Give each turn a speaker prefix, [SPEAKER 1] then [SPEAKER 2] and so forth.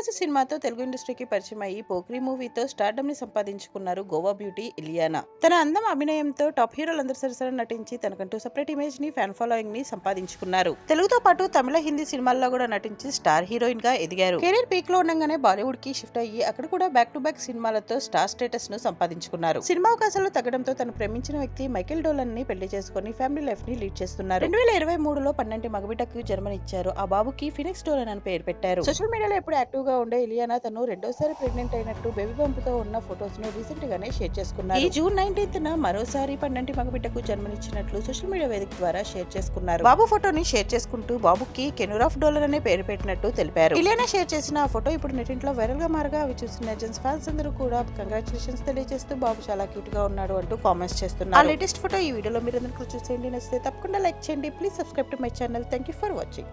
[SPEAKER 1] దేవదాసు సినిమాతో తెలుగు ఇండస్ట్రీకి పరిచయం అయ్యి పోక్రీ మూవీతో స్టార్డమ్ని సంపాదించుకున్నారు గోవా బ్యూటీ ఇలియానా. తన అందం అభినయంతో టాప్ హీరోలందరి సరసన నటించి తనకంటూ సెపరేట్ ఇమేజ్ని ఫ్యాన్ ఫాలోయింగ్ని సంపాదించుకున్నారు. తెలుగుతో పాటు తమిళ హిందీ సినిమాల్లో కూడా నటించి స్టార్ హీరోయిన్గా ఎదిగారు. కెరీర్ పీక్లో ఉండగానే బాలీవుడ్కి షిఫ్ట్ అయ్యి అక్కడ కూడా బ్యాక్ టు బ్యాక్ సినిమాలతో స్టార్ స్టేటస్ను సంపాదించుకున్నారు. సినిమా అవకాశాలు తగ్గడంతో తను ప్రేమించిన వ్యక్తి మైకేల్ డోలన్ని పెళ్ళి చేసుకుని ఫ్యామిలీ లైఫ్ని లీడ్ చేస్తున్నారు. రెండు వేల ఇరవై మూడులో పన్నెండు మగబిడ్డకు జన్మనిచ్చారు. ఆ బాబుకి ఫినిక్స్ డోలన్ అని పేరు పెట్టారు. సోషల్ మీడియాలో ఎప్పుడు యాక్టివ్గా ఉండే ఇలియానా తను రెండోసారి ప్రెగ్నెంట్ అయినట్టు బేబీ బంపుతో ఉన్న ఫొటోస్ను రీసెంట్గానే షేర్ చేసుకున్నారు. ఈ జూన్ నైన్టీన్త్న మరోసారి పన్నెండు మగబిడ్డకు జన్మనిచ్చినట్లు సోషల్ మీడియా వేదిక ద్వారా షేర్ చేసుకున్నారు. బాబు ఫోటోని షేర్ చేసుకుంటూ బాబుకి కెనురాఫ్ డోలర్ అనే పేరు పెట్టినట్టు తెలిపారు. ఇలియానా షేర్ చేసిన ఆ ఫోటో ఇప్పుడు నెటింట్లో వైరల్గా మారగా అవి చూసిన నెజన్స్ ఫ్యాన్స్ అందరూ కూడా కంగ్రాచులేషన్స్ తెలియజేస్తూ బాబు చాలా క్యూట్గా ఉన్నాడు అంటూ కామెంట్స్ చేస్తున్నారు. ఆ లేటెస్ట్ ఫోటో ఈ వీడియోలో మీరు అందరికీ చూసేయండి. నచ్చితే తప్పకుండా లైక్ చేయండి. Please subscribe to my channel. Thank you for watching.